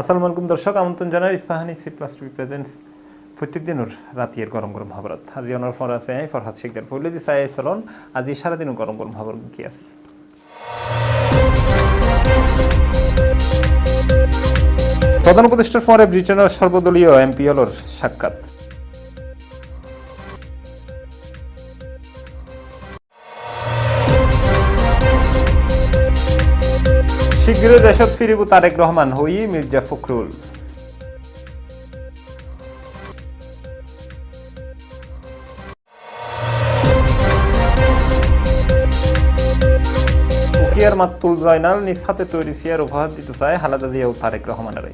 আসসালামু আলাইকুম দর্শক, আমন্ত্রণ জানাই Ispahani C plus to presents প্রত্যেক দিনের রাতের গরম গরম খবরত। আজি অনার ফর আছে ফরহাদ শেখদার ফলে যে চাই চলন আজি সারাদিন গরম গরম খবর কি আছে? প্রধান উপদেষ্টার পরে ব্রিটেনের সর্বদলীয় এমপি হলর সাক্ষাৎ। শীঘ্রই দেশত ফিরিব তারেক রহমান, হই মির্জা ফখরুল। উকিয়ার মাতুল জয়নাল, নিজ হাতে তৈরি সিয়ার উপহার দিতে চায় হালাদা দিয়াও তারেক রহমানের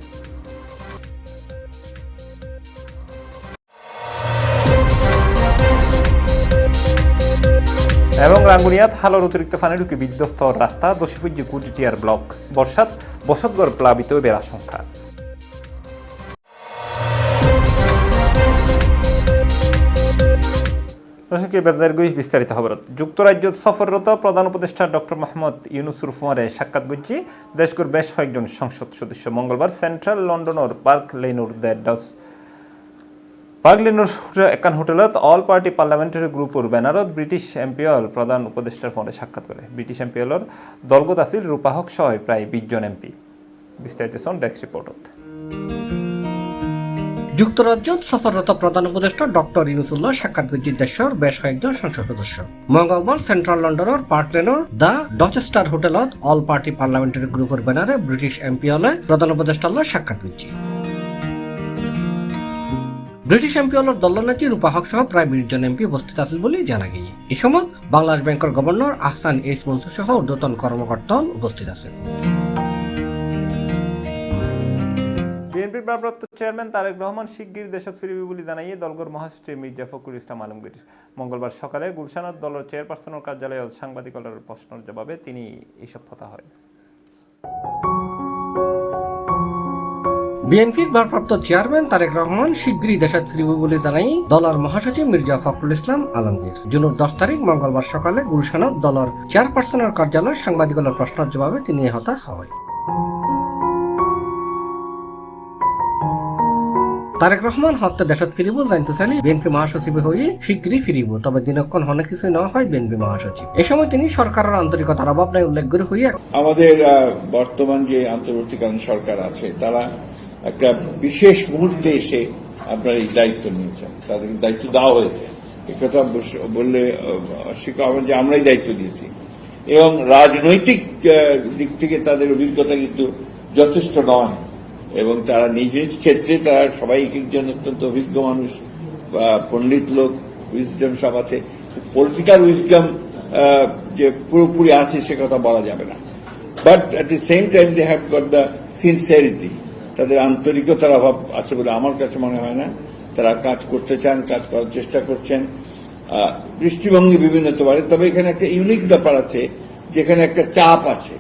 এবং রাঙ্গুনিয়াত হালর অতিরিক্ত ফানে ঢুকে বিধ্বস্ত রাস্তা দোষীপুজ্য কুটিটিয়ার ব্লক। বর্ষাত বসতগড় প্লাবিত বের আশঙ্কা। দর্শক বেজার গুই বিস্তারিত খবর। যুক্তরাজ্য সফররত প্রধান উপদেষ্টা ডক্টর মোহাম্মদ ইউনুসুর ফুয়ারে সাক্ষাৎ গুজ্জি দেশগুর বেশ কয়েকজন সংসদ সদস্য মঙ্গলবার সেন্ট্রাল লন্ডনের পার্ক লেনুর দ্য ডস পার্কলেনুর একান হোটেলত অল পার্টি পার্লামেন্টারি গ্রুপৰ বেনাৰত ব্ৰিটিছ এমপিএল প্ৰধান উপদেষ্টাৰ ফোনে সাক্ষাৎ কৰে ব্ৰিটিছ এমপিএলৰ দলগত আছিল ৰূপাহক সহ প্ৰায় বিশজন এমপি। বিস্তারিত চন ডেস্ক রিপোর্টত। যুক্তরাজ্যত সফররত প্রধান উপদেষ্টা ডক্টর ইউনুসুল্লাহ সাক্ষাৎ করছে দেশের বেশ কয়েকজন সংসদ সদস্য। মঙ্গলবার সেন্ট্রাল লন্ডনের পার্কলেনের দ্য ডচেস্টার হোটেলত অল পার্টি পার্লামেন্টারি গ্রুপের ব্যানারে ব্রিটিশ এমপিএলে প্রধান উপদেষ্টাল্লাহ সাক্ষাৎ করছে। ব্রিটিশ এমপিএলর দলনেত্রী রূপা হক সহ প্রায় বিশ এমপি উপস্থিত আছিল বলে জানা গিয়ে এই সময় বাংলাদেশ ব্যাংকের গভর্নর আহসান এইস মনসুর সহ ঊর্ধ্বতন কর্মকর্তা উপস্থিত আছেন। বিএনপির ভারপ্রাপ্ত চেয়ারম্যান তারেক রহমান শিগগির দেশত ফিরিবে বলে জানাইয়ে দলগর মহাসচিব মির্জা ফখরুল ইসলাম আলমগীর। মঙ্গলবার সকালে গুলশানত দলের চেয়ারপারসনের কার্যালয়ে সাংবাদিকতার প্রশ্নের জবাবে তিনি এইসব কথা হয়। বিএনপির ভারপ্রাপ্ত চেয়ারম্যান তারেক রহমান শীঘ্রই দেশত ফিরিব বলে জানাই দলের মহাসচিব মির্জা ফখরুল ইসলাম আলমগীর। জুনের দশ তারিখ মঙ্গলবার সকালে গুলশানত দলের চেয়ারপারসনের কার্যালয়ে সাংবাদিকতার প্রশ্নের জবাবে তিনি হতা হয় তারেক রহমান হত্যা দেশত ফিরিব জানতে চাইলে বিএনপি মহাসচিব হয়ে শীঘ্রই ফিরিব, তবে দিনক্ষণ হনে কিছুই না হয় বিএনপি মহাসচিব। এ সময় তিনি সরকারের আন্তরিকতার অভাব নাই উল্লেখ করে হয়ে আমাদের বর্তমান যে অন্তর্বর্তীকালীন সরকার আছে, তারা একটা বিশেষ মুহূর্তে এসে আপনার এই দায়িত্ব নিয়েছেন। তাদেরকে দায়িত্ব দেওয়া হয়েছে। একথা বললে হবে যে আমরাই দায়িত্ব দিয়েছি। এবং রাজনৈতিক দিক থেকে তাদের অভিজ্ঞতা কিন্তু যথেষ্ট নয়। এবং তারা নিজ নিজ ক্ষেত্রে তারা সবাই এক একজন অত্যন্ত অভিজ্ঞ মানুষ পণ্ডিত লোক উইজডম সব আছে। পলিটিক্যাল উইজডম যে পুরোপুরি আছে সে কথা বলা যাবে না। But at the same time they have got the sincerity তাদের আন্তরিকতার অভাব আছে বলে আমার কাছে মনে হয় না। তারা কাজ করতে চান কাজ করার চেষ্টা করছেন। দৃষ্টিভঙ্গি বিভিন্ন হতে পারে তবে এখানে একটা ইউনিক ব্যাপার আছে যেখানে একটা চাপ আছে।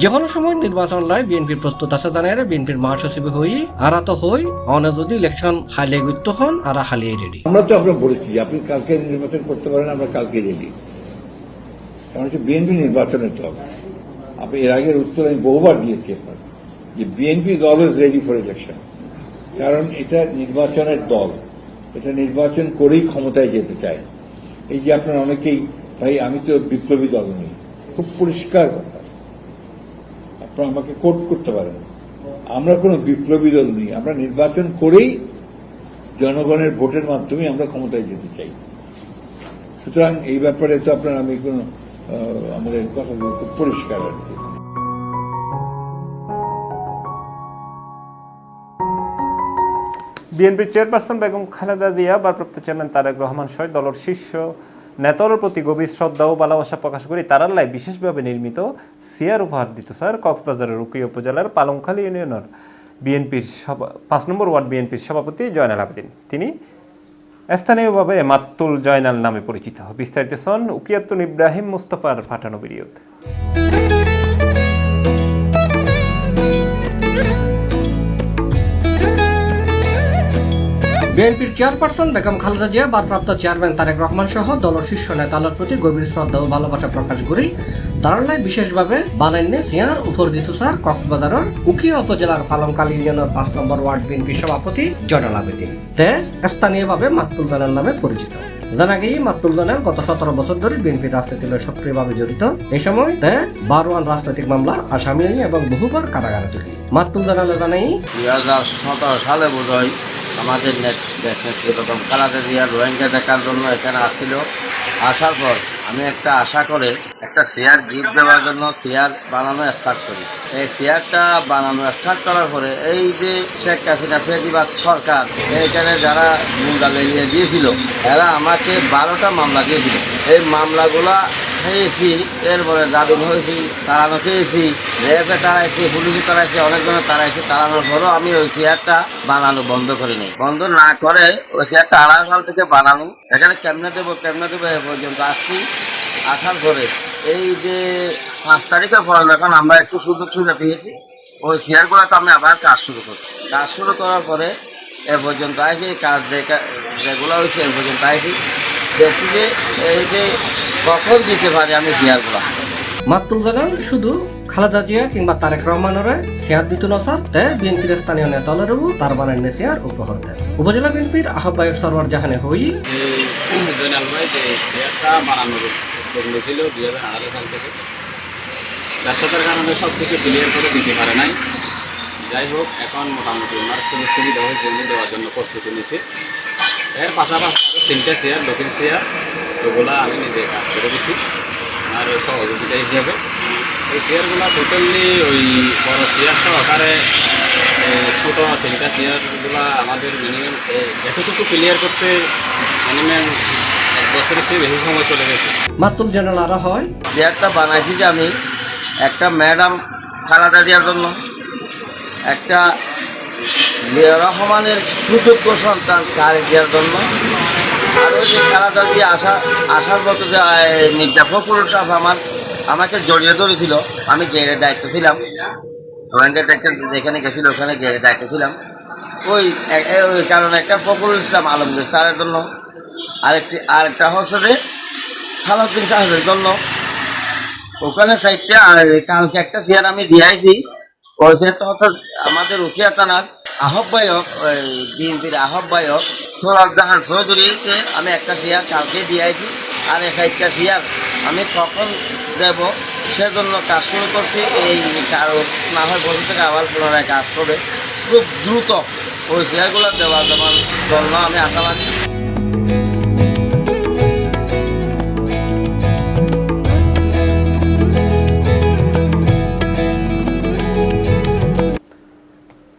যে কোনো সময় নির্বাচন লাই বিএনপির প্রস্তুত আছে জানাই বিএনপির মহাসচিব হই আর তো হই অনে যদি ইলেকশন হালিয়ে গুরুত্ব হন আর হালিয়ে রেডি আমরা তো আমরা বলেছি আপনি কালকে নির্বাচন করতে পারেন আমরা কালকে রেডি কারণ হচ্ছে বিএনপি নির্বাচনের দল আপনি এর আগের উত্তর আমি বহুবার দিয়েছি আপনার যে BNP is always ready for election কারণ এটা নির্বাচনের দল। এটা নির্বাচন করেই ক্ষমতায় যেতে চায়। এই যে আপনার অনেকেই, ভাই, আমি তো বিপ্লবী দল নই। খুব পরিষ্কার কথা। আপনারা আমাকে কোট করতে পারেন। আমরা কোনো বিপ্লবী দল নেই। আমরা নির্বাচন করেই জনগণের ভোটের মাধ্যমে আমরা ক্ষমতায় যেতে চাই। সুতরাং এই ব্যাপারে তো আপনার আমি কোন আমাদের কথা খুব পরিষ্কার আর কি। বিএনপির চেয়ারপারসন বেগম খালেদা জিয়া, ভারপ্রাপ্ত চেয়ারম্যান তারেক রহমান সহ দলের শীর্ষ নেতার প্রতি গভীর শ্রদ্ধা ও ভালোবাসা প্রকাশ করে তারাল্লাই বিশেষভাবে নির্মিত সিয়ার উপহার দিত স্যার কক্সবাজারের রুকিয়া উপজেলার পালংখালী ইউনিয়নের বিএনপির সভা- পাঁচ নম্বর ওয়ার্ড বিএনপির সভাপতি জয়নাল আবেদিন। তিনি স্থানীয়ভাবে মাত্তুল জয়নাল নামে পরিচিত। বিস্তারিত সন উকিয়াতুল ইব্রাহিম মুস্তফার ফাটানো বিরিয়ত বিএনপির চেয়ারপারসন বেগম খালেদা জিয়া বারপ্রাপ্ত চেয়ারম্যান তারেক রহমান সহ দলের শীর্ষ নেতাদের প্রতি গভীর শ্রদ্ধা ও ভালোবাসা প্রকাশ করি। তারালাই বিশেষভাবে বানাইনে সিয়ার উপর দিতুসার কক্সবাজারের উকিয়া উপজেলার ফালংকালী ইউনিয়নের পাঁচ নম্বর ওয়ার্ড বিএনপি সভাপতি জয়নাল আবেদিন। তে স্থানীয়ভাবে মাতুল জানার নামে পরিচিত। জানা গিয়ে মাতুল জানান, গত সতেরো বছর ধরে বিএনপি রাজনীতির লগে সক্রিয়ভাবে জড়িত। এই সময় তে বারোয়ান রাজনৈতিক মামলার আসামি এবং বহুবার কারাগারে ঢুকি। মাতুল জানালে জানাই, দুই হাজার সতেরো সালে বোধ আমাদের দেশ নেত্রী প্রথম কালাতে রোহিঙ্গা দেখার জন্য এখানে আসছিল আসার পর আমি একটা আশা করে একটা চেয়ার গিফট দেওয়ার জন্য চেয়ার বানানো স্টার্ট করি এই চেয়ারটা বানানো স্টার্ট করার পরে এই যে শেখ হাসিনা ফেদিবাদ সরকার এইখানে যারা মুন্ডা লেগিয়ে দিয়েছিল এরা আমাকে বারোটা মামলা দিয়েছিল এই মামলাগুলা খেয়েছি, এরপরে জামিন হয়েছি, তাড়ানো খেয়েছি রেপে তাড়াইছি, পুলিশে তাড়াইছি, অনেকজনে তাড়াইছি, তাড়ানোর পরও আমি ওই চেয়ারটা বানানো বন্ধ করিনি। বন্ধ না করে ওই চেয়ারটা আড়াই সাল থেকে বানানো। এখানে কেমনে দেবো কেমনে দেবো এ পর্যন্ত আসছি আসার পরে। এই যে পাঁচ তারিখের পর এখন আমরা একটু সুযোগ সুবিধা পেয়েছি। ওই চেয়ারগুলোতে আমি আবার কাজ শুরু করছি। কাজ শুরু করার পরে এ পর্যন্ত আসি কাজ যেগুলো হয়েছে এ পর্যন্ত আসি দেখছি যে এই যে কখন দিতে পারি আমি চেয়ারগুলো মাতুল জানাল শুধু খালেদা জিয়া কিংবা তারেক রহমানের চেয়ার দিত নসার তে বিএনপির স্থানীয় নেতালেরও তার বানান্য চেয়ার উপহার দেন। উপজেলা বিএনপির আহ্বায়ক সরওয়ার জাহানে হই। ব্যর্থতার কারণে সব কিছু ক্লিয়ার করে দিতে পারে নাই। যাই হোক এখন মোটামুটি ওনার সুযোগ সুবিধা হয়েছে দেওয়ার জন্য প্রস্তুতি নিয়েছে। এর পাশাপাশি আরও তিনটে চেয়ার দক্ষিণ চেয়ার ওগুলা আমি নিজে কাজ করে দিছি। আর সহযোগিতা হিসাবে। এই চেয়ারগুলো টোটালি ওই বড় চেয়ার সহকারে ছোট তিনটা চেয়ারগুলো আমাদের মিনিমাম এতটুকু ক্লিয়ার করতে মিনিমাম এক বছরের চেয়ে বেশি সময় চলে গেছে। আরও হয়। চেয়ারটা বানাইছি যে আমি একটা ম্যাডাম খালাদা দেওয়ার জন্য। একটা রহমানের সুযোগ্য সন্তান তার দেওয়ার জন্য। আর যে খালাদা দিয়ে আসা, আসার মতো যে মির্জা ফখরুল সাহেব আমার, আমাকে জড়িয়ে ধরেছিল। আমি গেড়ে দায়িত্ব ছিলাম। যেখানে গেছিল, ওখানে গেড়ে দায়িত্ব ছিলাম। ওই ওই কারণে একটা ফখরুল ইসলাম আলমগীর স্যারের জন্য, আরেকটি, আরেকটা হচ্ছে সালাউদ্দিন সাহেবের জন্য। ওখানে সাইডটা কালকে একটা চেয়ার আমি দিয়েছি ওই চেয়ারটা হচ্ছে আমাদের উখিয়া থানার আহ্বায়ক বিএনপির আহ্বায়ক সোরাজ জাহান চৌধুরীকে আমি একটা চেয়ার কালকে দিয়েছি আর একটা চেয়ার আমি কখন দেব সেজন্য কাজ শুরু করছি। এই কারও না হয় বসে থেকে আবার পুনরায় কাজ করবে। খুব দ্রুত ওই চেয়ারগুলো দেওয়ার জন্য আমি আশাবাদী।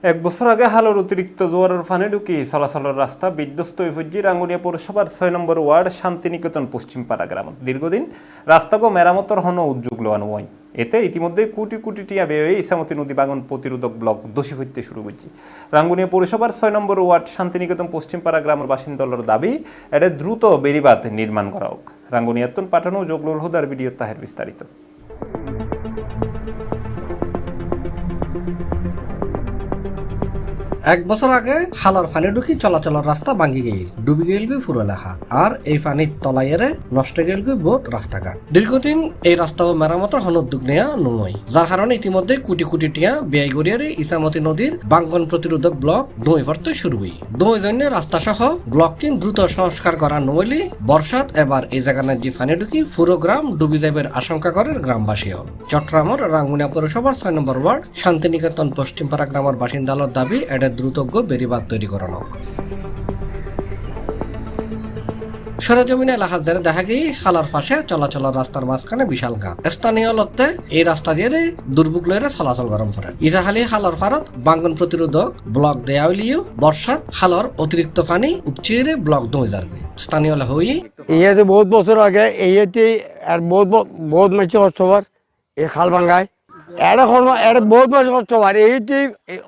এক বছর আগে হালোর অতিরিক্ত জোয়ারের ফানে ঢুকি চলাচলের রাস্তা বিধ্বস্ত হইফুজি রাঙ্গুনিয়া পৌরসভার ছয় নম্বর ওয়ার্ড শান্তিনিকেতন পশ্চিম পাড়া গ্রাম। দীর্ঘদিন রাস্তাগো মেরামতর হন উদ্যোগ লোয়ানো হয় এতে ইতিমধ্যে কোটি কোটি টিয়া ব্যয় হয়ে ইসামতি নদী বাগান প্রতিরোধক ব্লক দোষী হইতে শুরু করছে। রাঙ্গুনিয়া পৌরসভার ছয় নম্বর ওয়ার্ড শান্তিনিকেতন পশ্চিম পাড়া গ্রামের বাসিন্দার দাবি এটা দ্রুত বেরিবাদ নির্মাণ করা হোক। রাঙ্গুনিয়াতন পাঠানো জগলুল হুদার ভিডিও তাহের বিস্তারিত। এক বছর আগে হালার ফানি ঢুকি চলাচলের রাস্তা ভাঙ্গি গেল ডুবি গেল গই ফুরো লেখা আর এই পানির তলাইয়েরে নষ্ট গেল গই বহুত রাস্তাঘাট দীর্ঘদিন এই রাস্তা মেরামতের হন উদ্যোগ নয় যার কারণে ইতিমধ্যে কোটি কোটি টিয়া ব্যয় গড়িয়ারে ইসামতি নদীর বাঙ্গন প্রতিরোধক ব্লক দই ভরতে শুরু হই। দই জন্য রাস্তা সহ ব্লক কিন দ্রুত সংস্কার করা নইলে বর্ষাত এবার এই জায়গার যে ফানি ঢুকি পুরো গ্রাম ডুবি যাইবের আশঙ্কা করেন গ্রামবাসীও চট্টগ্রামের রাঙ্গুনিয়া পৌরসভার ছয় নম্বর ওয়ার্ড শান্তিনিকেতন পশ্চিমপাড়া গ্রামের বাসিন্দালর দাবি এটা দ্রুতজ্ঞ বেরিবাদ তৈরি করানো। সরেজমিনে এলাকা দেখা গিয়ে খালার পাশে চলাচলের রাস্তার মাঝখানে বিশাল গাছ। স্থানীয় লত্তে এই রাস্তা দিয়ে দুর্ভোগ লয়ে চলাচল গরম করে ইজাহালি হালর ফারত বাঙ্গন প্রতিরোধক ব্লক দেয়া হইলিও বর্ষাত অতিরিক্ত পানি উপচিয়ে ব্লক দুই যার স্থানীয় হই ইয়েতে বহুত বছর আগে এইতে আর বহুত বহুত মাছ কষ্ট এই খাল ভাঙ্গায় এখন এর বহুত মাছ কষ্ট হবার এইতে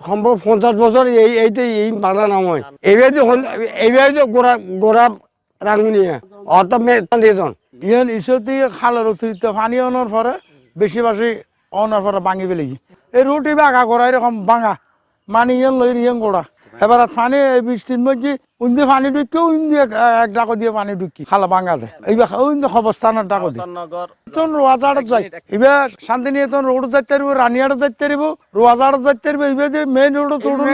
সম্ভব পঞ্চাশ বছর এই এইতে এই বাধা নাম হয় এইবাই এইভাবে গোড়া গোড়া রাঙ্গুনিয়া অত দিতন ইহন ইসতি খালের অতিরিক্ত পানি অনার পরে বেশি বেশি অনার পরে ভাঙি ফেলেছি এই রুটি বাঘা করা এরকম ভাঙা মানি ইয়ন লই ইয়ন গোড়া এবার পানি এই বৃষ্টির মধ্যে উন্দি পানি ঢুকি উন্দি এক ডাকো দিয়ে পানি ঢুকি খালা ভাঙা দেয় এইবার উন্দি অবস্থানের ডাকো দিয়ে। তখন রোয়াজাড়ত যাই। এবার শান্তিনিকেতন রোড যাইতে পারব রানিয়াড় যাইতে পারব রোয়াজাড় যাইতে পারব এবার যে মেইন রোড তোড়ন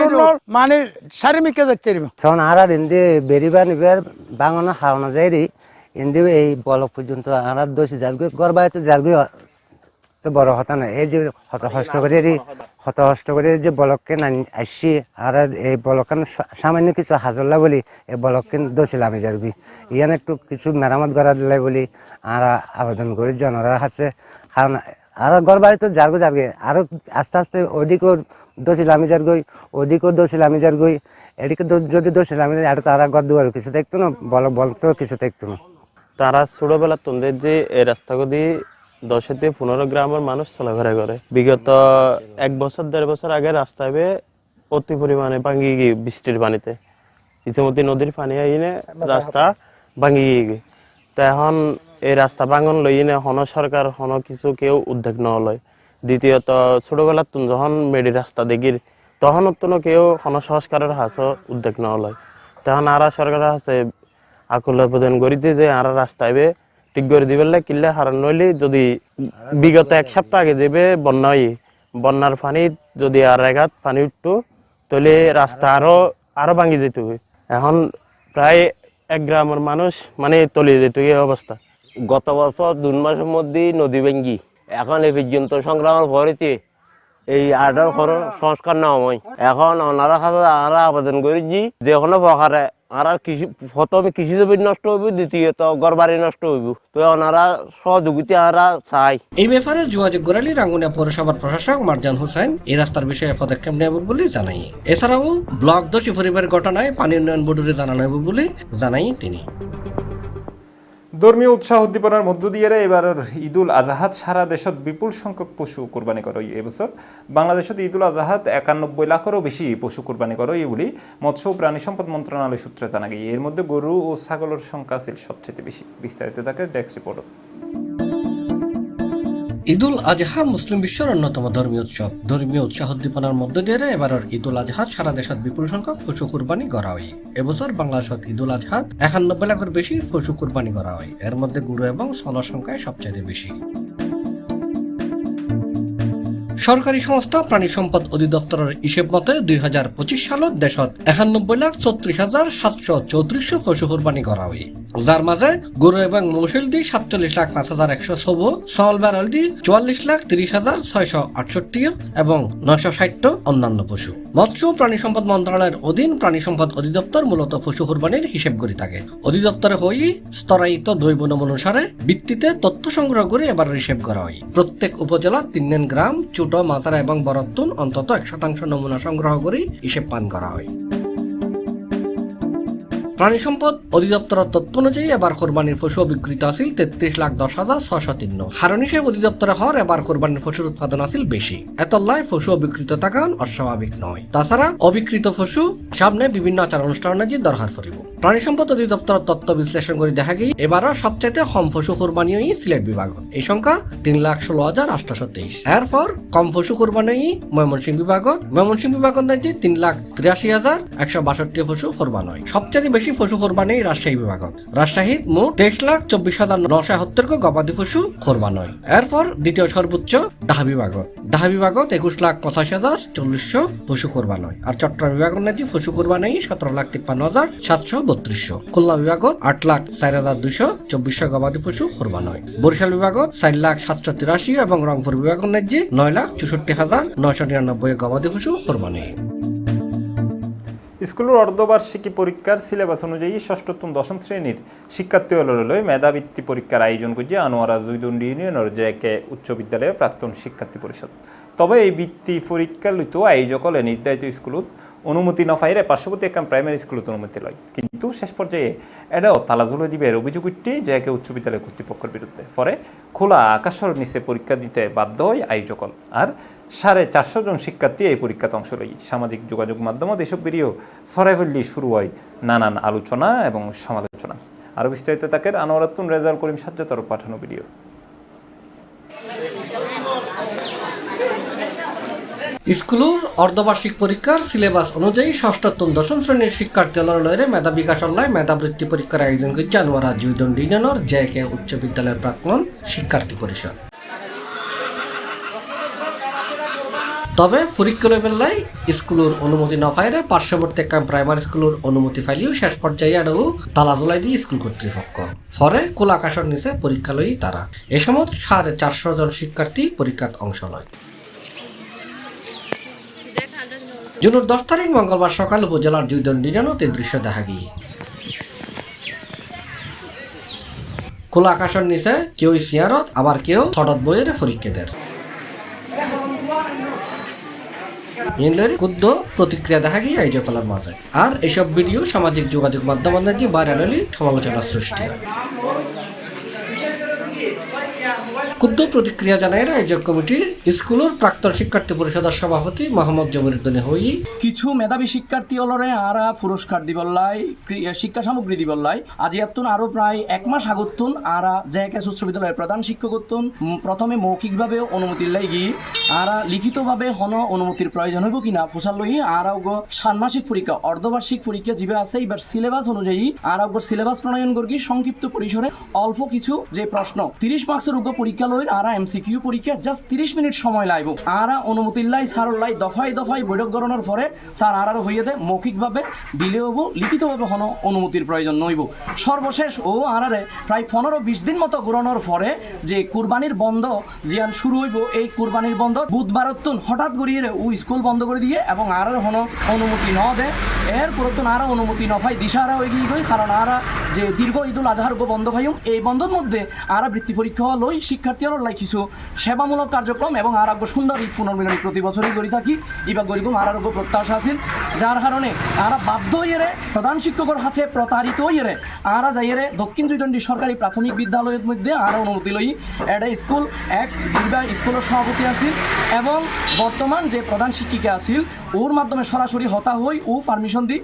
মানে সারিমিকে যাইতে পারব সন আর ইন্দি বেরিবার নিবার বাঙানো খাওয়ানো যায় রে ইন্দি এই বলক পর্যন্ত আর দোষী যারগুই গড় তো যারগুই তো বড় হতা না এই যে হত হষ্ট করে রে হত। করে যে বলককে আসছি আর এই বলকান সামান্য কিছু হাজল্লা বলি এই বলককে দোষিল আমি যারগুই ইয়ান একটু কিছু মেরামত করা দিলে বলি আর আবেদন করি জনরা হাসে কারণ আর বাড়ি তো যারগো যারগে আরও আস্তে আস্তে অধিকও দোষিল আমি যারগই অধিকও দোষিল আমি যারগই এদিকে দো- যদি দোষিল আমি আর তারা গদ দুয়ার কিছু দেখতো না বল বলতো কিছু দেখতো না। তারা ছোটবেলা তোদের যে এই রাস্তাগুলি দশের থেকে পনেরো গ্রামের মানুষ চলাফেরা করে। বিগত এক বছর, দেড় বছর আগে রাস্তায় অতি পরিমাণে ভাঙি গিয়ে বৃষ্টির পানিতে। ইতিমধ্যে নদীর পানি আইনে রাস্তা ভাঙি গিয়ে তো এখন এই রাস্তা ভাঙন লইনে হন সরকার, হন কিছু কেউ উদ্যোগ নেওয়া লয়। দ্বিতীয়ত, ছোটবেলার তুন যখন মেডি রাস্তা দেখির, তখন তো কেউ হন সংস্কারের হাস উদ্যোগ নেওয়া লয়। তখন আরা সরকারের হাসে আকুল আবেদন করিতে যে আর রাস্তায় ঠিক করে দিবে কিল্লে হারান নইলে যদি বিগত এক সপ্তাহ আগে দেবে বন্যা বন্যার পানি যদি আর এগাত পানি উঠতো, তাহলে রাস্তা আরও আরও ভাঙি যেত। এখন প্রায় এক গ্রামের মানুষ মানে তলিয়ে যেত এই অবস্থা। গত বছর দুই মাসের মধ্যেই নদী ভেঙ্গি। এখন এই পর্যন্ত সংগ্রামের পরেতে এই আর্ডার কর সংস্কার না হয়। এখন ওনারা আমরা আবেদন করেছি যে কোনো প্রকারে আর আর কৃষি প্রথমে কৃষি জমি নষ্ট হইব, দ্বিতীয়ত গরবারি নষ্ট হইব। তো ওনারা সহযোগিতা চাই। এই ব্যাপারে যোগাযোগ করালি রাঙ্গুনিয়া পৌরসভার প্রশাসক মারজান হোসেন এই রাস্তার বিষয়ে পদক্ষেপ নেব বলে জানাই। এছাড়াও ব্লক দোষী পরিবারের ঘটনায় পানি উন্নয়ন বোর্ডে জানানো হবে বলে জানাই তিনি। ধর্মীয় উৎসাহ উদ্দীপনার মধ্য দিয়ে এবার ঈদুল আজাহাত সারা দেশত বিপুল সংখ্যক পশু কোরবানি করে এবছর বাংলাদেশত ঈদুল আজাহাত একানব্বই লাখেরও বেশি পশু কোরবানি করে এগুলি মৎস্য ও প্রাণী সম্পদ মন্ত্রণালয় সূত্রে জানা গিয়ে, এর মধ্যে গরু ও ছাগলের সংখ্যা ছিল সবচেয়ে বেশি। বিস্তারিত থাকে ডেস্ক রিপোর্ট ঈদুল আজহা মুসলিম বিশ্বের অন্যতম ধর্মীয় উৎসব। ধর্মীয় উৎসাহ উদ্দীপনার মধ্য দিয়ে এবারের ঈদুল আজহা সারা দেশত বিপুল সংখ্যক পশু কুরবানি করা হয়। এবছর বাংলাদেশত ঈদুল আজহাত একানব্বই লাখের বেশি পশু কুরবানি করা হয়। এর মধ্যে গুরু এবং সলার সংখ্যায় সবচেয়ে বেশি। সরকারি সংস্থা প্রাণী সম্পদ অধিদপ্তরের হিসেব মতে দুই হাজার পঁচিশ সালত দেশত একানব্বই লাখ ছত্রিশ হাজার সাতশো চৌত্রিশশো পশু কুরবানি করা হয়। যার মাঝে গরু এবং মৌসুল দি সাতচল্লিশ লাখ পাঁচ হাজার একশো ছবো চাউল বেড়াল দি চুয়াল্লিশ লাখ তিরিশ হাজার ছয়শো আটষট্টি এবং নয়শো ষাট অন্যান্য পশু। মৎস্য প্রাণী সম্পদ মন্ত্রণালয়ের অধীন প্রাণী সম্পদ অধিদপ্তর মূলত পশু কুরবানির হিসেব করে থাকে। অধিদপ্তরে হই স্তরায়িত দৈব নমন অনুসারে ভিত্তিতে তথ্য সংগ্রহ করে এবার হিসেব করা হয়। প্রত্যেক উপজেলা তিন গ্রাম ছোট এবং বরত্তুন অন্তত এক শতাংশ নমুনা সংগ্রহ করে হিসেব পান করা হয়। প্রাণী সম্পদ অধিদপ্তরের তথ্য অনুযায়ী এবার কোরবানির পশু বিক্রিত আছিল তেত্রিশ লাখ দশ হাজার ছশো তিন্ন হারণ হিসেবে অধিদপ্তরে হওয়ার এবার কোরবানির পশুর উৎপাদন আছিল বেশি। এতল্লায় পশু অবিকৃত থাকান অস্বাভাবিক নয়। তাছাড়া অবিকৃত পশু সামনে বিভিন্ন আচার অনুষ্ঠান যে দরকার করিব প্রাণী সম্পদ অধিদপ্তরের তথ্য বিশ্লেষণ করে দেখা গিয়ে এবারও সবচাইতে কম পশু কোরবানি সিলেট বিভাগ এই সংখ্যা তিন লাখ ষোলো হাজার আটশো তেইশ। এরপর কম পশু কোরবানি ময়মনসিংহ বিভাগত। ময়মনসিংহ বিভাগত তিন লাখ তিরাশি হাজার একশো বাষট্টি পশু কোরবান সবচেয়ে বেশি পশু কোরবানি রাজশাহী বিভাগত। রাজশাহীত মোট তেইশ লাখ চব্বিশ হাজার নশো সত্তর গবাদি পশু কোরবান হয় এরপর দ্বিতীয় সর্বোচ্চ ডাহা বিভাগত। ডাহা বিভাগত একুশ লাখ পঁচাশি হাজার চল্লিশশো পশু কোরবান হয় আর চট্টগ্রাম বিভাগত নাকি পশু কোরবানি সতেরো লাখ তিপ্পান্ন হাজার সাতশো বত্রিশশো। খুলনা বিভাগত আট লাখ চার হাজার দুইশো চব্বিশশো গবাদি পশু কোরবান হয় বরিশাল বিভাগত চার লাখ সাতশো তিরাশি এবং রংপুর বিভাগত নাকি নয় লাখ চৌষট্টি হাজার নয়শো নিরানব্বই গবাদি পশু কোরবান। স্কুলের অর্ধবার্ষিকী পরীক্ষার সিলেবাস অনুযায়ী ষষ্ঠতম দশম শ্রেণির শিক্ষার্থী হলরলৈ মেধাবৃত্তি পরীক্ষার আয়োজন করছে আনোয়ারা জুইদুন্ডি ইউনিয়নের যে একে উচ্চ বিদ্যালয়ের প্রাক্তন শিক্ষার্থী পরিষদ। তবে এই বৃত্তি পরীক্ষা লইত আয়োজক হলে নির্ধারিত স্কুলত অনুমতি না পাইলে পার্শ্ববর্তী একখান প্রাইমারি স্কুলত অনুমতি লয়। কিন্তু শেষ পর্যায়ে এটাও তালাজুলে দিবের অভিযোগ উঠটি একে উচ্চ বিদ্যালয় কর্তৃপক্ষের বিরুদ্ধে। পরে খোলা আকাশের নিচে পরীক্ষা দিতে বাধ্য হয় আয়োজক হল। আর সাড়ে চারশো জন শিক্ষার্থী এই পরীক্ষাতে অংশ লই সামাজিক যোগাযোগ মাধ্যমত এসব ভিডিও সরাইফল্লি শুরু হয় নানান আলোচনা এবং সমালোচনা। আরও বিস্তারিত তাকে আনোয়ারাতুন রেজাল করিম সাজ্জাতর পাঠানো ভিডিও। স্কুলের অর্ধবার্ষিক পরীক্ষার সিলেবাস অনুযায়ী ষষ্ঠতম দশম শ্রেণির শিক্ষার্থী লড়ে মেধা বিকাশ অল্লায় মেধাবৃত্তি পরীক্ষার আয়োজন করছে আনোয়ারা জুইদন ইউনিয়নের জে কে উচ্চ বিদ্যালয়ের প্রাক্তন শিক্ষার্থী পরিষদ। তবে পরীক্ষা লেভেলাই স্কুলের অনুমতি না পাইলে পার্শ্ববর্তী একখান প্রাইমারি স্কুলের অনুমতি ফাইলেও শেষ পর্যায়ে আরও তালা জলাই দিয়ে স্কুল কর্তৃপক্ষ। ফলে কোল আকাশের নিচে পরীক্ষা লই তারা। এ সময় সাড়ে চারশো জন শিক্ষার্থী পরীক্ষার অংশ লয়। জুনের দশ তারিখ মঙ্গলবার সকাল উপজেলার দুই দুইজন নিরানতে দৃশ্য দেখা গিয়ে। খোলা আকাশের নিচে কেউ সিয়ারত, আবার কেউ ছটত বইয়ের পরীক্ষা ইংল্যান্ডে ক্ষুদ্র প্রতিক্রিয়া দেখা গিয়ে আইডিয়া কলার মাঝে। আর এইসব ভিডিও সামাজিক যোগাযোগ মাধ্যম যে ভাইরাল সমালোচনার সৃষ্টি হয়। ক্ষুদ্র প্রতিক্রিয়া জানায় আয়োজক কমিটির স্কুলের প্রাক্তন শিক্ষার্থী পরিষদের সভাপতি মোহাম্মদ জমিরুদ্দিন হই। কিছু মেধাবী শিক্ষার্থী অলরে আরা পুরস্কার দিবল্লাই শিক্ষা সামগ্রী দিবল্লাই আজি এতুন আরও প্রায় এক মাস আগতুন আরা জেএকেএস উচ্চ বিদ্যালয়ের প্রধান শিক্ষকতুন উম, প্রথমে মৌখিকভাবে অনুমতির লাগি আরা লিখিতভাবে হন অনুমতির প্রয়োজন হইব কিনা পোষার লই। আরা গো ষান্মাসিক পরীক্ষা অর্ধবার্ষিক পরীক্ষা জিবে আছে এবার সিলেবাস অনুযায়ী আরা গো সিলেবাস প্রণয়ন করি সংক্ষিপ্ত পরিসরে অল্প কিছু যে প্রশ্ন। তিরিশ মার্কসের উগ্র পরীক্ষা লই আরা এমসিকিউ পরীক্ষা জাস্ট তিরিশ মিনিট সময় আরা অনুমতির লাই সারর লাই দফায় দফায় বৈঠক পরে স্যার হইয়ে মৌখিকভাবে লিখিতভাবে হন অনুমতির প্রয়োজন নইব। সর্বশেষ ও আরারে প্রায় পনেরো বিশ দিন মতো ঘুরানোর পরে যে কুরবানির বন্ধ জিয়ান শুরু হইব, এই কুরবানির বন্ধ হঠাৎ করিয়ে ও স্কুল বন্ধ করে দিয়ে এবং আর হন অনুমতি ন এর পরতুন আরা অনুমতি ন পাই দিশারা গিয়ে গই, কারণ আরা যে দীর্ঘ ঈদুল আজহার গো বন্ধ পাইম এই বন্ধের মধ্যে আরা বৃত্তি পরীক্ষা লই শিক্ষার্থী লাই কিছু সেবামূলক কার্যক্রম এবং আরোগ্য সুন্দর ঈদ পুনর্মিলনী প্রতি বছরই করে থাকি। ইবা গরিগুম আর আরোগ্য প্রত্যাশা আছিল যার কারণে আরা বাধ্য হইয়ে প্রধান শিক্ষকের হাতে প্রতারিত হইয়ে আরা যাইয়ে দক্ষিণ দুইদণ্ডী সরকারি প্রাথমিক বিদ্যালয়ের মধ্যে আরা অনুমতি লই এটা স্কুল, এক্স জিবা স্কুলের সভাপতি আছিল এবং বর্তমান যে প্রধান শিক্ষিকা আছিল ওর মাধ্যমে সরাসরি হতা হই ও পারমিশন দি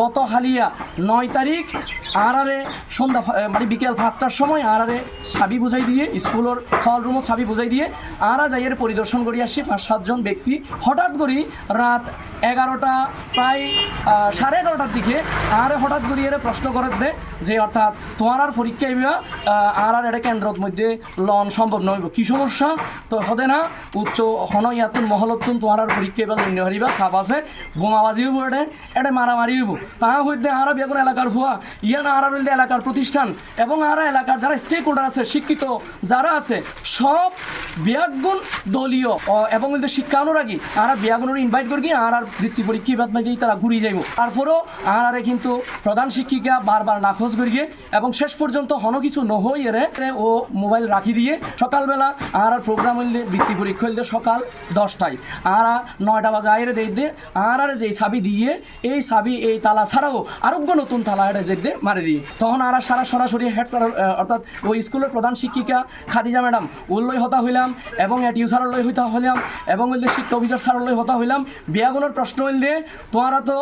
গত হালিয়া নয় তারিখ আর আরে সন্ধ্যা মানে বিকেল পাঁচটার সময় আর আরে চাবি বুঝাই দিয়ে স্কুলের হল রুমত চাবি বুঝাই দিয়ে আরা যাইয়ের পরিদর্শন করি আসছি পাঁচ, সাতজন ব্যক্তি হঠাৎ করি রাত এগারোটা, প্রায় সাড়ে এগারোটার দিকে আর হঠাৎ করি এর প্রশ্ন করে দে যে, অর্থাৎ তোমার আর পরীক্ষা এবার আর আর এটা কেন্দ্রত মধ্যে লন সম্ভব নইব কি সমস্যা? তো হদে না, উচ্চ হন ইয়াতুন মহলতুন তোমার আর পরীক্ষা এবার লইন্য হারিবা ছাপ আছে, বোমাবাজি হইব এটা এটা মারামারি হইব। তাহা হইতে আর বেগুন এলাকার ভুয়া ইয়া না আর হইলে এলাকার প্রতিষ্ঠান, এবং আর এলাকার যারা স্টেক হোল্ডার আছে, শিক্ষিত যারা আছে সব বিয়াগুণ দলীয় এবং শিক্ষা অনুরাগী। আর বিয়াগুণের ইনভাইট করি আর আর বৃত্তি পরীক্ষা বাদ মাঝেই তারা ঘুরি যাইব। তারপরেও আর আরে কিন্তু প্রধান শিক্ষিকা বারবার নাকচ করিয়ে এবং শেষ পর্যন্ত হন কিছু নহই এরে ও মোবাইল রাখি দিয়ে সকালবেলা আর আর প্রোগ্রাম হইলে বৃত্তি পরীক্ষা হইলে সকাল দশটায়। আর নয়টা বাজে আইরে দেই দে আর আর যেই চাবি দিয়ে, এই চাবি এই তালা ছাড়াও আরোগ্য নতুন তালা এটা দে মারি দিয়ে। তখন আর আর সারা সরাসরি হেড স্যার অর্থাৎ ওই স্কুলের প্রধান শিক্ষিকা খাদিজা ম্যাডাম উল্লই হতা হইলাম এবং স্যারের লই হইতা হইলাম এবং হইলে শিক্ষা অফিসার স্যারের লই হতা হইলাম বিয়াগুনের প্রশ্ন হইলে তোমারা তো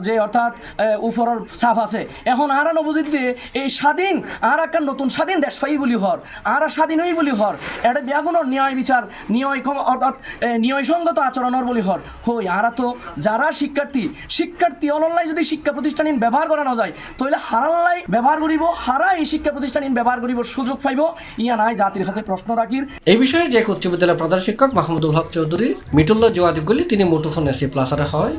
যে অর্থাৎ আহ, উপরের সাফ আছে এখন আর নবুজিত দিয়ে এই স্বাধীন আর একটা নতুন স্বাধীন দেশ পাই বলি হর আর স্বাধীন হই বলি হর এটা বিয়াগুনের ন্যায় বিচার নিয়য় ক্ষম- অর্থাৎ এ, ন্যায়সঙ্গত আচরণের বলি হর। হই আর তো যারা শিক্ষার্থী শিক্ষার্থী অনলাই যদি শিক্ষা প্রতিষ্ঠানীন ব্যবহার করানো যায় তাহলে হারাল্লাই ব্যবহার করিব হারা এই শিক্ষা প্রতিষ্ঠানীন ব্যবহার করিব সুযোগ পাইব ইয়া নাই জাতির কাছে প্রশ্ন রাখির। এই বিষয়ে যে উচ্চ বিদ্যালয়ের প্রধান শিক্ষক মাহমুদুল হক চৌধুরীর মিটুল্লা যোগাযোগগুলি তিনি মুঠোফোন এসি প্লাসারে হয়।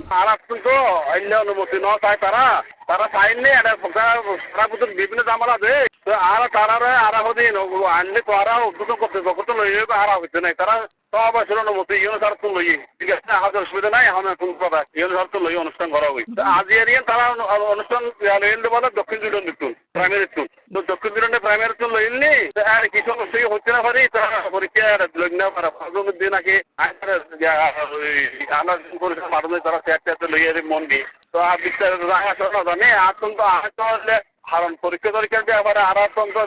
অনুমতি ন চায় তারা। তারা চাইনি এটা সারা বছর বিভিন্ন জামাল আছে তো আর তারা আর হদিন আনলে তো আর উদ্বোধন করতে করতে লই আর হইতে নাই। তারা সব আসলে অনুমতি ইউনো সার তো লই ঠিক আছে আমাদের অসুবিধা নাই এখন কোন কথা ইউনো সার তো লই অনুষ্ঠান করা হই আজ এরিয়ান তারা অনুষ্ঠান বলে দক্ষিণ দুজন দিতুন প্রাইমারি স্কুল তো দক্ষিণ দুজনে প্রাইমারি স্কুল লইলনি আর কিছু সমস্যা হচ্ছে না দিন নাকি আমরা পরিষ্কার মাধ্যমে তারা চেয়ার চেয়ার লইয়ে মন দিয়ে তো আর বিস্তার জানা শোনা জানে আসুন তো আর তো হলে কারণ পরীক্ষা টরীক্ষার ব্যাপারে আর আসন তো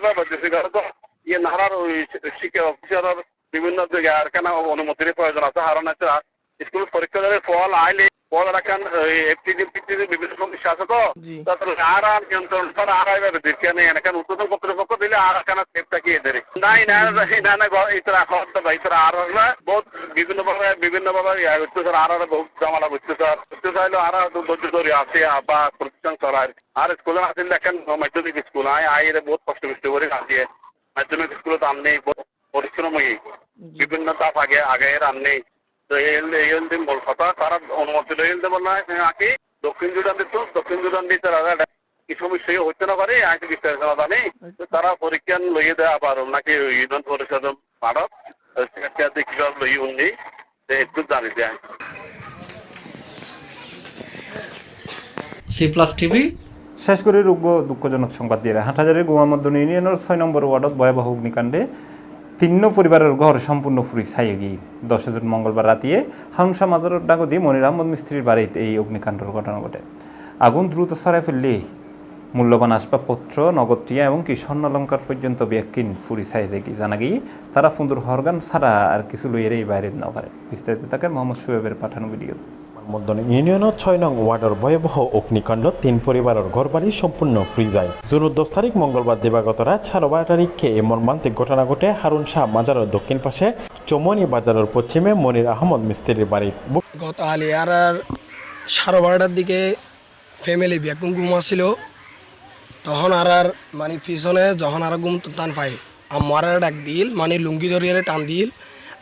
তো ইয়ে নাহার ওই শিক্ষা অফিসারের বিভিন্ন জায়গায় আর কেন অনুমতির প্রয়োজন আছে কারণ হচ্ছে স্কুল পরীক্ষা ধরে ফল আইলে ফল রাখান এফটিডি ফিফটিডি বিভিন্ন সমস্যা আছে তো। তারপরে আর আর নিয়ন্ত্রণ ছাড়া আর আইবার দিচ্ছে নেই এখানে উত্তর কর্তৃপক্ষ দিলে আর কেন সেফটা কি এদের নাই না না না ইতর এখন তো ইতর আর বহুত বিভিন্ন ভাবে বিভিন্ন ভাবে হচ্ছে স্যার আর বহুত জামালা বুঝছে স্যার বুঝতে চাইলো আর ধৈর্য ধরে আছে বা প্রতিষ্ঠান চলার আর স্কুলে আসেন দেখেন মাধ্যমিক স্কুল আয় আয় বহুত কষ্ট কষ্ট করে আসিয়ে মাধ্যমিক স্কুলে দাম নেই পরিশ্রমী। বিভিন্ন তাপ আগে আগে রান নেই। তো এই দিন বল কথা তারা অনুমতি লই দেবো না আঁকি দক্ষিণ জুড়ান দিত দক্ষিণ জুড়ান দিতে তারা কি সমস্যা হচ্ছে না পারে বিস্তারিত জানি। তারা পরীক্ষা লইয়ে দেয় আবার নাকি ইউনিয়ন পরিষদ মারত কীভাবে লই উনি একটু জানি দেয়। C plus TV. শেষ করে রুগ্ব দুঃখজনক সংবাদ দিয়ে হাটহাজারের গোয়ামদ্দন ইউনিয়নের ছয় নম্বর ওয়ার্ডত ভয়াবহ অগ্নিকাণ্ডে তিন্ন পরিবারের ঘর সম্পূর্ণ ফুরি ছাই গিয়ে দশ জন মঙ্গলবার রাতিয়ে হামসা মাজারের ডাগদি মনির আহমদ মিস্ত্রির বাড়িতে এই অগ্নিকাণ্ডের ঘটনা ঘটে। আগুন দ্রুত ছড়াই ফেললে মূল্যবান আসবাবপত্র, নগদ টিয়া এবং কি স্বর্ণালঙ্কার পর্যন্ত ব্যাকিন ফুরি ছাই দেখি জানা গিয়ে তারা ফুন্দুর হরগান ছাড়া আর কিছু লইয়েরই বাইরে না পারে। বিস্তারিত থাকে মোহাম্মদ সোয়েবের পাঠানো ভিডিও মদন ইউনিয়নের ছয় নং ওয়ার্ডের ভয়াবহ অগ্নিকাণ্ড, তিন পরিবারের ঘরবাড়ি সম্পূর্ণ ফ্রি যায় জুনের দশ তারিখ মঙ্গলবার দিবাগত রাত সাড়ে বারো তারিখে এই মর্মান্তিক ঘটনা ঘটে হারুন শাহ বাজারের দক্ষিণ পাশে চমনি বাজারের পশ্চিমে মনির আহমদ মিস্ত্রির বাড়ি। গত আলিয়ার আর সাড়ে বারোটার দিকে ফ্যামিলি বেগুন ঘুমাছিল তখন আর আর মানে পিছনে যখন আর ঘুম টান পাই আমার ডাক দিল মানে লুঙ্গি ধরিয়ে টান দিল,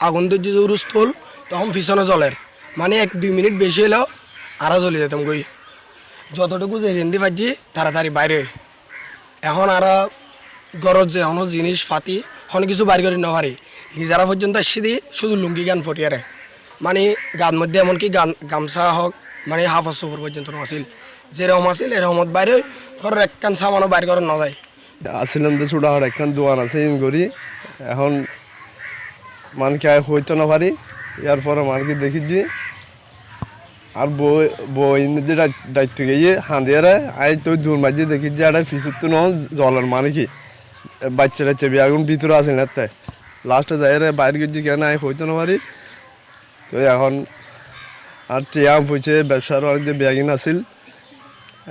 আগুন ধৈর্য যে উরুস্তল তখন পিছনে জলের মানে এক দুই মিনিট বেশি হলেও আরও চলে যেতাম গই যতটুকু যে হিন্দি পাচ্ছি, তাড়াতাড়ি বাইরে এখন আর গরজ যে এখনও জিনিস পাতি এখন কিছু বাইর করে নেওয়ারি নিজেরা পর্যন্ত আসছি দি, শুধু লুঙ্গি গান ফটিয়ারে মানে গান মধ্যে এমনকি গান গামছা হোক মানে হাফ সফর পর্যন্ত আছিল যেরকম আছিল এরকমত বাইরে ঘরের এক কান সামানো বাইর করে না যায়। আসছিলাম তো ছোটা হওয়ার একখান দোকান আছে ইন করি। এখন মানকে হইতো না পারি ইয়ার পরে মানকে দেখিছি। আর বই বই যে দায়িত্ব গিয়ে হাঁদিয়ারে আই তো দূর মাঝে দেখিছি একটা ফিসুর তো নয়, জলের মানে কি বাচ্চা টাচ্চা বিয়ে আগুন ভিতরে আছে না তাই। লাস্টে যাই রে, বাইরে গেছি কেন আয় হইতো না পারি তো এখন আর টিয়া পয়সে, ব্যবসার অনেক যে ব্যাগিন আছিল,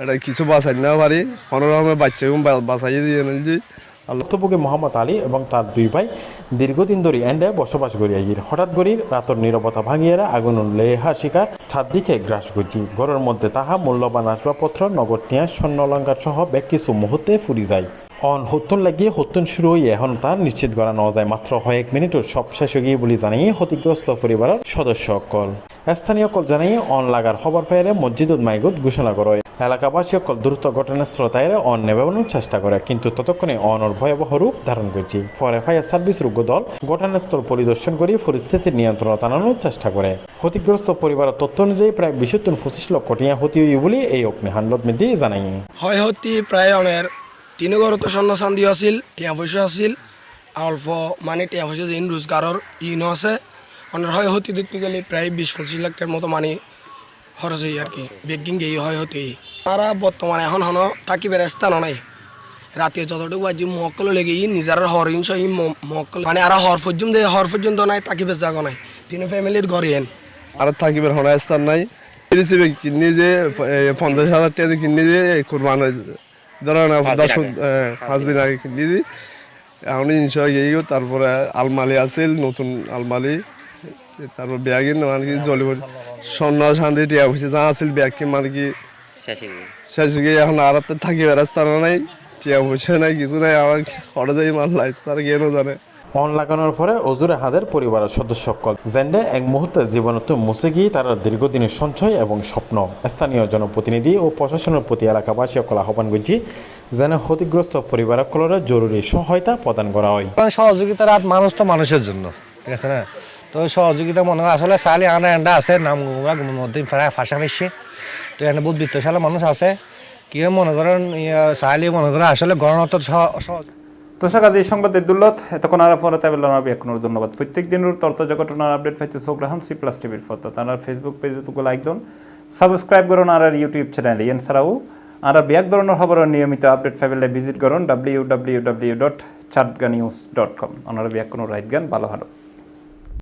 এটা কিছু বাঁচাই না পারি কোনোরকমে বাচ্চাকে বাঁচাই দিয়ে নিয়েছি ভুক্তভোগী মোহাম্মদ আলী এবং তার দুই ভাই দীর্ঘদিন ধরে এন্ডে বসবাস করি আইর হঠাৎ করে রাতর নিরবতা ভাঙিয়েরা আগুন লেহা শিকার ছাদ দিকে গ্রাস করছি। ঘরের মধ্যে তাহা মূল্যবান আসবাবপত্র, নগদ নিয়ে স্বর্ণ অলঙ্কার সহ বেগ কিছু মুহূর্তে ফুরি যায়। অন হত্যন লাগিয়ে হত্যন শুরু হয়ে এখন তার নিশ্চিত করা নেওয়া যায়। মাত্র কয়েক মিনিটও সব শেষ গিয়ে বলে জানিয়ে ক্ষতিগ্রস্ত পরিবারের সদস্য কল স্থানীয় কল জানিয়ে অন লাগার খবর পেয়ে মসজিদুদ মাইগুদ ঘোষণা করে এলাকাবাসী অকল দ্রুত ঘটনাস্থল তাইরে অন নেবানোর চেষ্টা করে, কিন্তু ততক্ষণে অনর ভয়াবহ রূপ ধারণ করছে। পরে ফায়ার সার্ভিস রোগ্য দল ঘটনাস্থল পরিদর্শন করে পরিস্থিতির নিয়ন্ত্রণ আনানোর চেষ্টা করে। ক্ষতিগ্রস্ত পরিবারের তথ্য অনুযায়ী প্রায় বিশ পঁচিশ লক্ষ টিয়া হই বলে এই অগ্নিহান্ডত মেদি জানাই হয় হতি প্রায় অনের তিনি ঘরত স্বর্ণ চান্দি আছিল, টিয়া পয়সা আছিল অল্প মানে টিয়া পয়সা যেন রোজগারের ইনো আছে। অনের হয় হতি দেখতে গেলে প্রায় বিশ পঁচিশ লাখ টাকার মতো মানি খরচ হয় আর কি। বেগিং গেই হয় হতে তারা বর্তমানে এখন হন থাকিবে রাস্তা নাই। রাতে যতটুকু আজি মক্কল লেগে ই নিজের হর ইনস ই মক্কল মানে আর হর পর্যন্ত হর পর্যন্ত নাই থাকিবে জাগো নাই। তিনি ফ্যামিলির ঘরে এন। আর থাকিবার হনা স্থান নাই। রিসিভে কিনে যে পঞ্চাশ হাজার টাকা কিনে যে কোরবান ধরেন দশ পাঁচ দিন আগে কিনে দিই এখন ইনশাল্লাহ তারপরে আলমালি আছিল নতুন আলমালি তারপর ব্যাগিন মানে কি জলি স্বর্ণ শান্তি টিয়া হয়েছে যা আছিল ব্যাগ কি মানে কি শেষ গিয়ে। এখন আর তো থাকিবার রাস্তা নাই টিয়া পয়সা নাই কিছু নাই আমার খরচ মাল লাইছে তার কেন জানে। অন লাগানোর পরে অজুরে হাদের পরিবারের সদস্য সকল জেন্ডে এক মুহূর্তে জীবনত মুছে গিয়ে তারা দীর্ঘদিনের সঞ্চয় এবং স্বপ্ন। স্থানীয় জনপ্রতিনিধি ও প্রশাসনের প্রতি এলাকাবাসী সকল আহ্বান করছি যেন ক্ষতিগ্রস্ত পরিবারগুলোর জরুরি সহায়তা প্রদান করা হয়। সহযোগিতার হাত মানুষ তো মানুষের জন্য ঠিক আছে না? তো সহযোগিতা মনে হয় আসলে সালি আনা এন্ডা আছে, নাম মধ্যে প্রায় ফাঁসাফাইসি তো এখানে বহুত বিত্তশালী মানুষ আছে। কি মনে করেন সাহালি মনে করেন আসলে গণত দর্শক আজ এই সংবাদের দুর্লত এতক্ষণ আর পরে তাই বললাম আমি এখনও ধন্যবাদ। প্রত্যেক দিনের তর্ত জগটনার আপডেট পাইতে চোখ রাখুন সি প্লাস টিভির ফটো। তারা ফেসবুক পেজে তুকু লাইক দিন সাবস্ক্রাইব করুন আর ইউটিউব চ্যানেল এন ছাড়াও আর ব্যাক ধরনের খবরের নিয়মিত আপডেট ফাইলে ভিজিট করুন W W W dot Chatga news dot com ওনারা ব্যাক কোনো রাইট গান ভালো ভালো